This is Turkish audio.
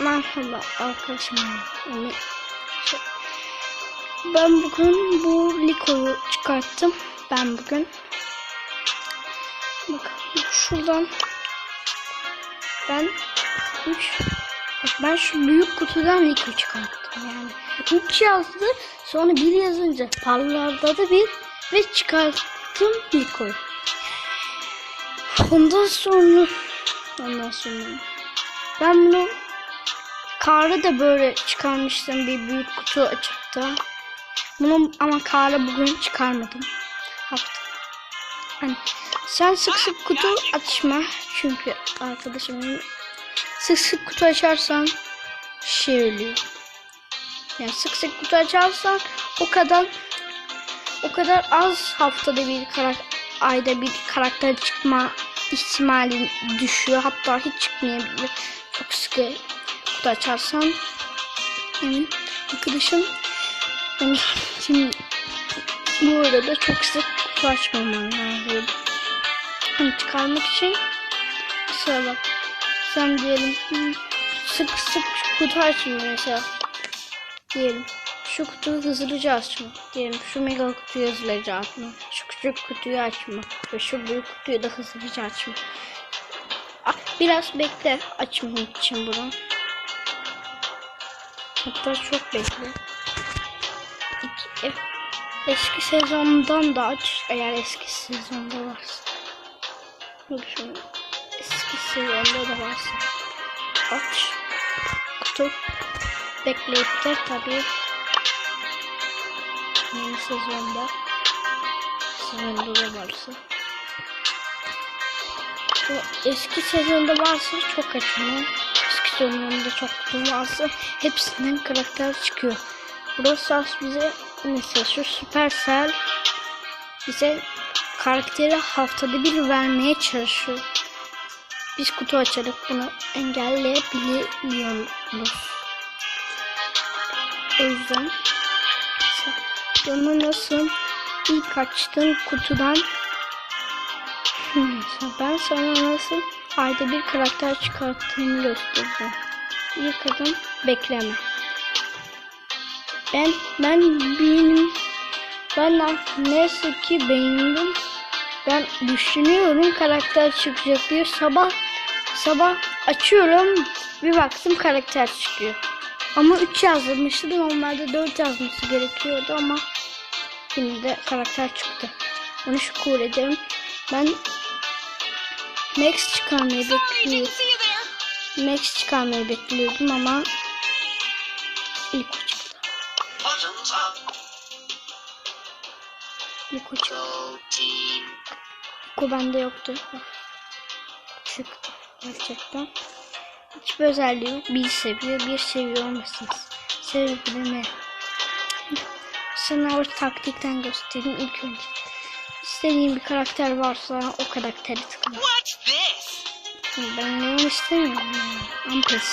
Merhaba arkadaşım. Yani şey- ben bugün bu Liko'yu çıkarttım. Ben bugün. Bak şuradan ben 3 Bak ben şu büyük kutudan Liko çıkarttım yani. 3 yazdı sonra bir yazınca parlarda da bir ve çıkarttım Liko'yu. Ondan sonra ondan sonra ben bunu Karı da böyle çıkarmıştım bir büyük kutu açıp da. Bunu ama Karı bugün çıkarmadım. Hafta. Hani sen sık sık kutu açma çünkü arkadaşım sık sık kutu açarsan şey oluyor. Yani sık sık kutu açarsan o kadar o kadar az haftada bir karakter ayda bir karakter çıkma ihtimali düşüyor. Hatta hiç çıkmayabilir. Çok sıkı kutu açarsan benim arkadaşım şimdi bu arada çok sık kutu açmaman lazım. Hani çıkarmak için mesela bak sen diyelim sık sık kutu açmıyor mesela. Diyelim şu kutuyu hızlıca açma. Diyelim şu mega kutuyu hızlıca açma. Şu küçük kutuyu açma. Ve şu büyük kutuyu da hızlıca açma. Ah, biraz bekle açmamak için bunu Hatta çok bekle. İki, e, eski sezondan da aç eğer eski sezonda varsa. Dur şunu. Eski sezonda da varsa. Aç. Kutu. Bekleyip de tabii yeni sezonda sezonda da varsa. Eski sezonda varsa çok açma. Sezonda çok varsa hepsinden karakter çıkıyor. Brawl Stars bize mesela şu Supercell bize karakteri haftada bir vermeye çalışıyor. Biz kutu açarak bunu engelleyebiliyoruz. O yüzden bunu nasıl ilk açtığın kutudan ben sana nasıl ayda bir karakter çıkarttığımı göstereceğim. İlk adım bekleme. Ben ben benim ben neyse ki beğendim. Ben düşünüyorum karakter çıkacak diye sabah sabah açıyorum bir baktım karakter çıkıyor. Ama 3 yazılmıştı normalde 4 yazması gerekiyordu ama yine de karakter çıktı. Onu şükür ederim. Ben Max çıkarmayı bekliyordum. Max çıkarmayı bekliyordum ama ilk o çıktı. İlk o çıktı. İlk o bende yoktu. Çıktı. Gerçekten. Hiçbir özelliği yok. Bir seviyor, bir seviyor olmasınız. Sebebi ne? Sana o taktikten göstereyim ilk önce. İstediğin bir karakter varsa o karakteri tıkla. Ben neyim istemiyorum. Hmm, Amkas.